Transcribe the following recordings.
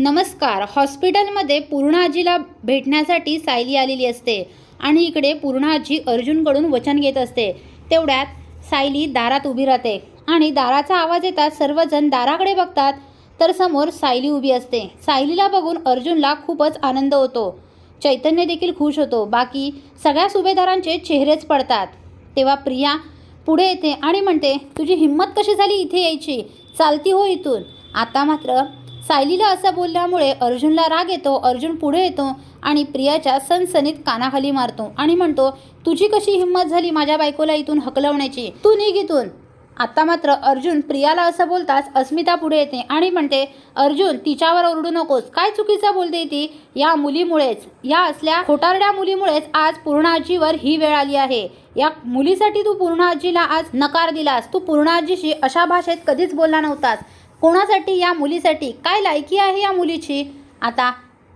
नमस्कार. हॉस्पिटलमध्ये पूर्ण आजीला भेटण्यासाठी सायली आलेली असते आणि इकडे पूर्ण आजी अर्जुनकडून वचन घेत असते. तेवढ्यात सायली दारात उभी राहते आणि दाराचा आवाज येतात सर्वजण दाराकडे बघतात. तर समोर सायली उभी असते. सायलीला बघून अर्जुनला खूपच आनंद होतो. चैतन्य देखील खुश होतो. बाकी सगळ्या सुभेदारांचे चेहरेच पडतात. तेव्हा प्रिया पुढे येते आणि म्हणते तुझी हिंमत कशी झाली इथे यायची? चालती हो इथून. आता मात्र सायलीला असं बोलल्यामुळे अर्जुनला राग येतो अर्जुन पुढे येतो आणि प्रियाच्या सनसनीत कानाखाली मारतो आणि म्हणतो तुझी कशी हिंमत झाली माझ्या बायकोला इथून हकलवण्याची? तू निघ इथून. आता मात्र अर्जुन प्रियाला असं बोलताच अस्मिता पुढे येते आणि म्हणते अर्जुन तिच्यावर ओरडू नकोस. काय चुकीचं बोलते ती? या मुलीमुळेच. या असल्या खोटारड्या मुलीमुळेच आज पूर्ण आजीवर ही वेळ आली आहे. या मुलीसाठी तू पूर्ण आजीला आज नकार दिलास. तू पूर्ण आजीशी अशा भाषेत कधीच बोलला नव्हतास. कोणासाठी या मुलीसाठी? काय लायकी आहे या मुलीची? आता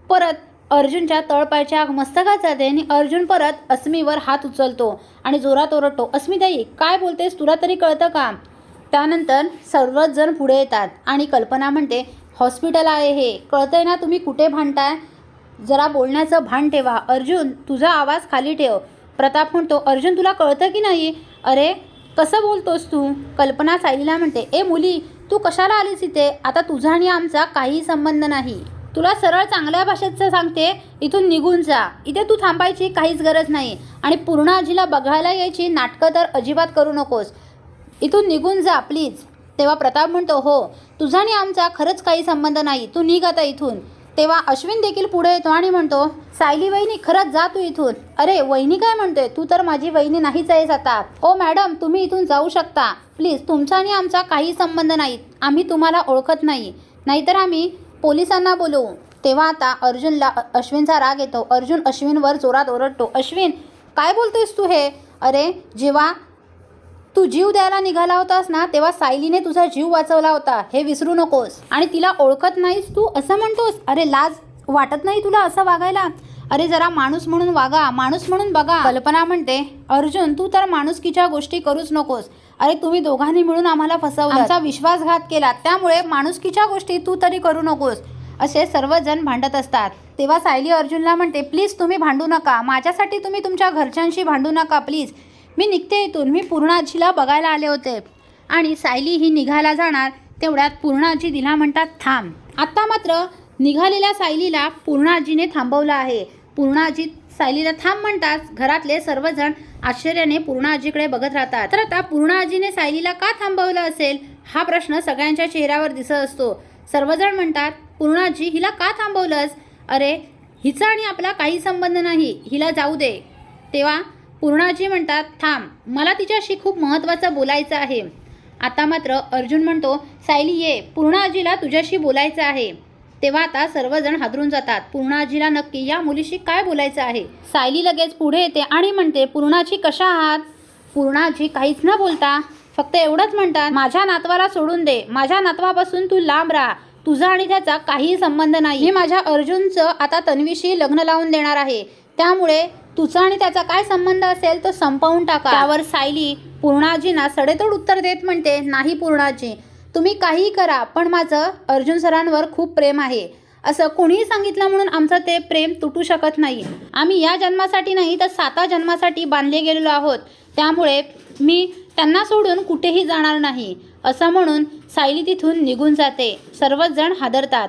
परत अर्जुनच्या तळपायच्या मस्तकात जाते आणि अर्जुन परत अस्मीवर हात उचलतो आणि जोरात ओरडतो अस्मिताई काय बोलतेस? तुला तरी कळतं का? त्यानंतर सर्वच जण पुढे येतात आणि कल्पना म्हणते हॉस्पिटल आहे हे. कळतंय ना तुम्ही कुठे भांडताय? जरा बोलण्याचं भान ठेवा. अर्जुन तुझा आवाज खाली ठेव. प्रताप म्हणतो अर्जुन तुला कळतं की नाही? अरे कसं बोलतोस तू? कल्पना सायलीला म्हणते ए मुली तू कशाला आलीस इथे? आता तुझा आणि आमचा काही संबंध नाही. तुला सरळ चांगल्या भाषेत सांगते इथून निघून जा. इथे तू थांबायची काहीच गरज नाही. आणि पूर्ण आजीला बघायला यायची नाटकं तर अजिबात करू नकोस. इथून निघून जा प्लीज. तेव्हा प्रताप म्हणतो हो तुझा आणि आमचा खरंच काही संबंध नाही. तू निघ आता इथून. तेव्हा अश्विन देखील पुढे येतो आणि म्हणतो सायली वहिनी खरंच जा तू इथून. अरे वहिनी काय म्हणतोय? तू तर माझी वहिनी नाहीच आहेस आता. ओ मॅडम तुम्ही इथून जाऊ शकता. प्लीज तुमचा आणि आमचा काही संबंध नाही आम्ही तुम्हाला ओळखत नाही. नाहीतर आम्ही पोलिसांना बोलवू. तेव्हा आता अर्जुनला अश्विनचा राग येतो. अर्जुन अश्विनवर जोरात ओरडतो. अश्विन काय बोलतोयस तू हे? अरे जेव्हा तू जीव द्यायला निघाला होतास ना तेव्हा सायलीने तुझा जीव वाचवला होता. हे विसरू नकोस. आणि तिला ओळखत नाहीस तू असं म्हणतोस? अरे लाज वाटत नाही तुला असं वागायला? अरे जरा माणूस म्हणून वागा माणूस म्हणून बघा. कल्पना म्हणते अर्जुन तू तर माणुसकीच्या गोष्टी करूच नकोस. अरे तुम्ही दोघांनी मिळून आम्हाला फसवलं. विश्वासघात केला. त्यामुळे माणुसकीच्या गोष्टी तू तरी करू नकोस. असे सर्वजण भांडत असतात. तेव्हा सायली अर्जुनला म्हणते प्लीज तुम्ही भांडू नका. माझ्यासाठी तुम्ही तुमच्या घरच्यांशी भांडू नका प्लीज. मी निघते इथून. मी पूर्णाजीला बघायला आले होते. आणि सायली ही निघायला जाणार तेवढ्यात पूर्णाजी तिला म्हणतात थांब. आत्ता मात्र निघालेल्या सायलीला पूर्ण आजीने थांबवलं आहे. पूर्णाजी सायलीला थांब म्हणतात. घरातले सर्वजण आश्चर्याने पूर्णाजीकडे बघत राहतात. तर आता पूर्णाजीने सायलीला का थांबवलं असेल? हा प्रश्न सगळ्यांच्या चेहऱ्यावर दिसत असतो. सर्वजण म्हणतात पूर्णाजी हिला का थांबवलंस? अरे हिचा आणि आपला काही संबंध नाही. हिला जाऊ दे. तेव्हा पूर्णाजी म्हणतात थांब मला तिच्याशी खूप महत्त्वाचं बोलायचं आहे. आता मात्र अर्जुन म्हणतो सायली ये पूर्णाजीला तुझ्याशी बोलायचं आहे. तेव्हा आता सर्वजण हादरून जातात. पूर्णाजीला नक्की या मुलीशी काय बोलायचं आहे? सायली लगेच पुढे येते आणि म्हणते पूर्णाजी कशा आहात? पूर्णाजी काहीच न बोलता फक्त एवढंच म्हणतात माझ्या नातवाला सोडून दे. माझ्या नातवापासून तू लांब राहा. तुझा आणि त्याचा काहीही संबंध नाही. हे माझ्या अर्जुनचं आता तन्वीशी लग्न लावून देणार आहे. त्यामुळे तुझा आणि त्याचा काय संबंध असेल तो संपवून टाका. त्यावर सायली पूर्णाजींना सडेतोड उत्तर देत म्हणते नाही पूर्णाजी तुम्ही काहीही करा पण माझं अर्जुन सरांवर खूप प्रेम आहे. असं कोणीही सांगितलं म्हणून आमचं ते प्रेम तुटू शकत नाही. आम्ही या जन्मासाठी नाही तर साता जन्मासाठी बांधले गेलेलो आहोत. त्यामुळे मी त्यांना सोडून कुठेही जाणार नाही. असं म्हणून सायली तिथून निघून जाते. सर्वच जण हादरतात.